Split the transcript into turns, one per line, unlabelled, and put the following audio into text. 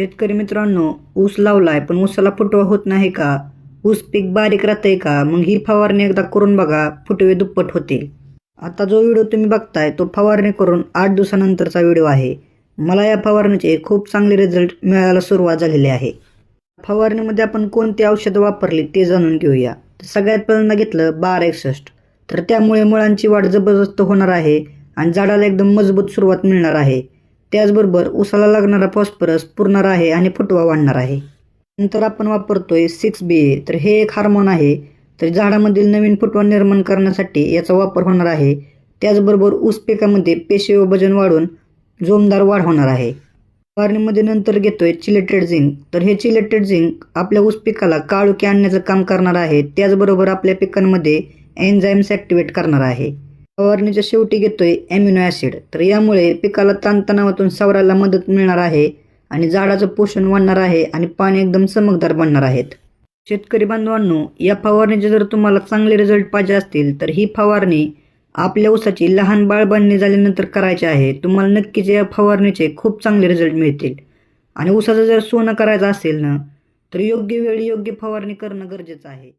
शेतकरी मित्रांनो ऊस लावलाय पण ऊसाला फुटवा होत नाही का? ऊस पीक बारीक राहतंय का? मग ही फवारणी एकदा करून बघा फुटवे दुप्पट होतील आता जो व्हिडिओ तुम्ही बघताय तो फवारणी करून आठ दिवसानंतरचा व्हिडिओ आहे. मला या फवारणीचे खूप चांगले रिझल्ट मिळायला सुरुवात झालेली आहे. फवारणीमध्ये आपण कोणती औषधं वापरली ते जाणून घेऊया. सगळ्यात पहिल्यांदा घेतलं बारा एकसष्ट. तर त्यामुळे मुळांची वाढ जबरदस्त होणार आहे आणि झाडाला एकदम मजबूत सुरुवात मिळणार आहे. त्याचबरोबर उसाला लागणारा फॉस्फरस पुरणार आहे आणि फुटवा वाढणार आहे. नंतर आपण वापरतोय सिक्स बी ए तर हे एक हार्मोन आहे. तर झाडामधील नवीन फुटवा निर्माण करण्यासाठी याचा वापर होणार आहे. त्याचबरोबर ऊस पिकामध्ये पेशी व वजन वाढून जोमदार वाढ होणार आहे. फवारणीमध्ये नंतर घेतोय चिलेटेड झिंक तर हे चिलेटेड झिंक आपल्या ऊस पिकाला काळुकी आणण्याचं काम करणार आहे. त्याचबरोबर आपल्या पिकांमध्ये एन्झाईम्स ॲक्टिवेट करणार आहे. फवारणीच्या शेवटी घेतोय ॲम्युनो ॲसिड तर यामुळे पिकाला ताणतणावातून सावरायला मदत मिळणार आहे आणि झाडाचं पोषण वाढणार आहे आणि पाणी एकदम चमकदार बनणार आहेत. शेतकरी बांधवांनो या फवारणीचे जर तुम्हाला चांगले रिझल्ट पाहिजे असतील तर ही फवारणी आपल्या ऊसाची लहान बाळबांनी झाल्यानंतर करायची आहे. तुम्हाला नक्कीच या फवारणीचे खूप चांगले रिझल्ट मिळतील. आणि ऊसाचं जर सोनं करायचं असेल ना तर योग्य वेळी योग्य फवारणी करणं गरजेचं आहे.